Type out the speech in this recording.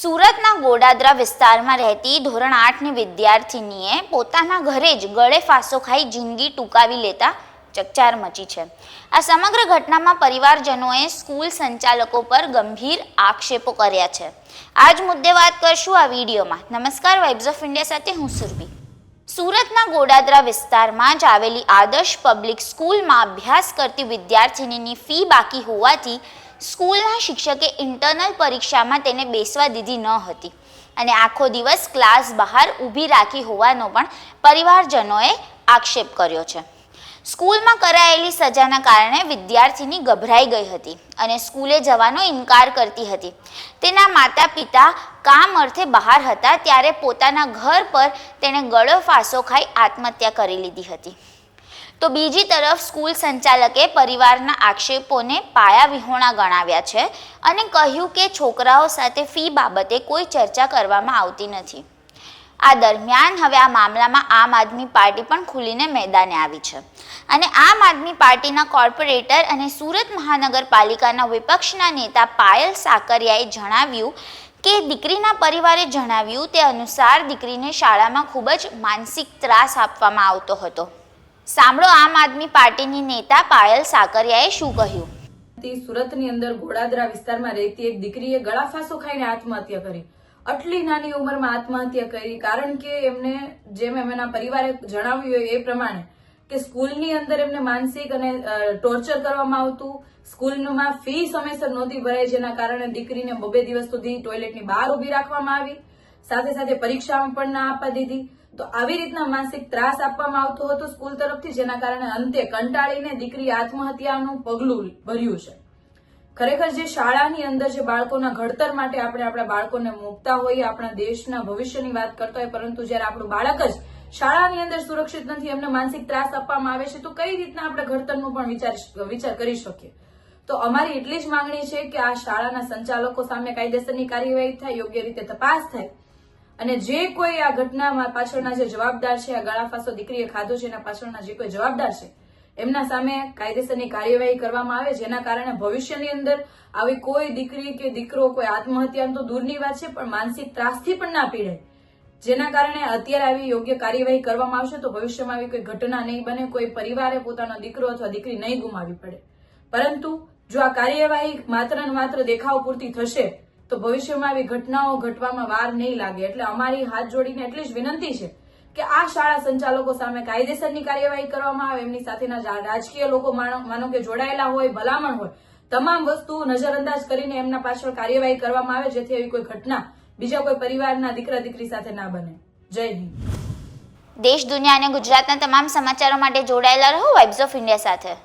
સુરતના ગોડાદરા વિસ્તારમાં રહેતી ધોરણ આઠની વિદ્યાર્થિનીએ પોતાના ઘરે જ ગળે ફાંસો ખાઈ જિંદગી ટૂંકાવી લેતા ચકચાર મચી છે. આ સમગ્ર ઘટનામાં પરિવારજનોએ સ્કૂલ સંચાલકો પર ગંભીર આક્ષેપો કર્યા છે. આ જ મુદ્દે વાત કરશું આ વિડીયોમાં. નમસ્કાર વાઇબ્સ ઓફ ઇન્ડિયા સાથે હું સુરભી. સુરતના ગોડાદરા વિસ્તારમાં જ આવેલી આદર્શ પબ્લિક સ્કૂલમાં અભ્યાસ કરતી વિદ્યાર્થિનીની ફી બાકી હોવાથી સ્કૂલના શિક્ષકે ઇન્ટરનલ પરીક્ષામાં તેને બેસવા દીધી ન હતી. અને આખો દિવસ ક્લાસ બહાર ઊભી રાખી હોવાનો પણ પરિવારજનોએ આક્ષેપ કર્યો છે. સ્કૂલમાં કરાયેલી સજાના કારણે વિદ્યાર્થીની ગભરાઈ ગઈ હતી અને સ્કૂલે જવાનો ઇનકાર કરતી હતી. તેના માતા પિતા કામ અર્થે બહાર હતા ત્યારે પોતાના ઘર પર તેણે ગળો ફાંસો ખાઈ આત્મહત્યા કરી લીધી હતી. તો બીજી તરફ સ્કૂલ સંચાલકે પરિવારના આક્ષેપોને પાયા વિહોણા ગણાવ્યા છે અને કહ્યું કે છોકરાઓ સાથે ફી બાબતે કોઈ ચર્ચા કરવામાં આવતી નથી. આ દરમિયાન હવે આ મામલામાં આમ આદમી પાર્ટી પણ ખુલીને મેદાને આવી છે. અને આમ આદમી પાર્ટીના કોર્પોરેટર અને સુરત મહાનગરપાલિકાના વિપક્ષના નેતા પાયલ સાકરિયાએ જણાવ્યું કે દીકરીના પરિવારે જણાવ્યું તે અનુસાર દીકરીને શાળામાં ખૂબ જ માનસિક ત્રાસ આપવામાં આવતો હતો. સાંભળો આમ આદમી પાર્ટીની નેતા પાયલ સાકરિયાએ શું કહ્યું? સુરતની અંદર ઘોડાદરા વિસ્તારમાં રહેતી એક દીકરીએ ગળાફાંસો ખાઈને આત્મહત્યા કરી. આટલી નાની ઉંમરમાં આત્મહત્યા કરી, કારણ કે એમને જેમ એમના પરિવારે જણાવ્યું હોય એ પ્રમાણે કે સ્કૂલની અંદર એમને માનસિક અને ટોર્ચર કરવામાં આવતું. સ્કૂલમાં ફી સમયસર નહોતી ભરાઈ જેના કારણે દીકરીને બબે દિવસ સુધી ટોયલેટની બહાર ઊભી રાખવામાં આવી. સાથે સાથે પરીક્ષામાં પણ ના આપવા દીધી. તો આવી રીતના માનસિક ત્રાસ આપવામાં આવતો હતો સ્કૂલ તરફથી, જેના કારણે અંતે કંટાળીને દીકરી આત્મહત્યાનું પગલું ભર્યું છે. ખરેખર જે શાળાની અંદર જે બાળકોના ઘડતર માટે આપણે આપણા બાળકોને મૂકતા હોઈએ, આપણા દેશના ભવિષ્યની વાત કરતા હોય પરંતુ જ્યારે આપણું બાળક જ શાળાની અંદર સુરક્ષિત નથી, એમને માનસિક ત્રાસ આપવામાં આવે છે, તો કઈ રીતના આપણે ઘડતરનો પણ વિચાર વિચાર કરી શકીએ? તો અમારી એટલી જ માંગણી છે કે આ શાળાના સંચાલકો સામે કાયદેસરની કાર્યવાહી થાય, યોગ્ય રીતે તપાસ થાય. અને જે કોઈ આ ઘટનામાં પાછળના જે જવાબદાર છે, આ ગળાફાસો દીકરીએ ખાધો છે, એના પાછળના જે કોઈ જવાબદાર છે એમના સામે કાયદેસરની કાર્યવાહી કરવામાં આવે, જેના કારણે ભવિષ્યની અંદર આવી કોઈ દીકરી કે દીકરો કોઈ આત્મહત્યા તો દૂરની વાત છે, પણ માનસિક ત્રાસથી પણ ના પીડે જેના કારણે અત્યારે આવી યોગ્ય કાર્યવાહી કરવામાં આવશે તો ભવિષ્યમાં આવી કોઈ ઘટના નહીં બને, કોઈ પરિવારે પોતાનો દીકરો અથવા દીકરી નહીં ગુમાવી પડે. પરંતુ જો આ કાર્યવાહી માત્ર ને માત્ર દેખાવ પૂરતી થશે, તો ભવિષ્યમાં આવી ઘટનાઓ ઘટવામાં વાર નહીં લાગે. એટલે અમારી હાથ જોડીને એટલી જ વિનંતી છે કે આ શાળા સંચાલકો સામે કાયદેસરની કાર્યવાહી કરવામાં આવે, એમની સાથેના રાજકીય લોકો માનો કે જોડાયેલા હોય, ભલામણ હોય, તમામ વસ્તુ નજરઅંદાજ કરીને એમના પાછળ કાર્યવાહી કરવામાં આવે, જેથી એવી કોઈ ઘટના બીજા કોઈ પરિવારના દીકરા દીકરી સાથે ના બને. જય હિન્દ. દેશ, દુનિયા અને ગુજરાતના તમામ સમાચારો માટે જોડાયેલા રહો વાઇબ્સ ઓફ ઇન્ડિયા સાથે.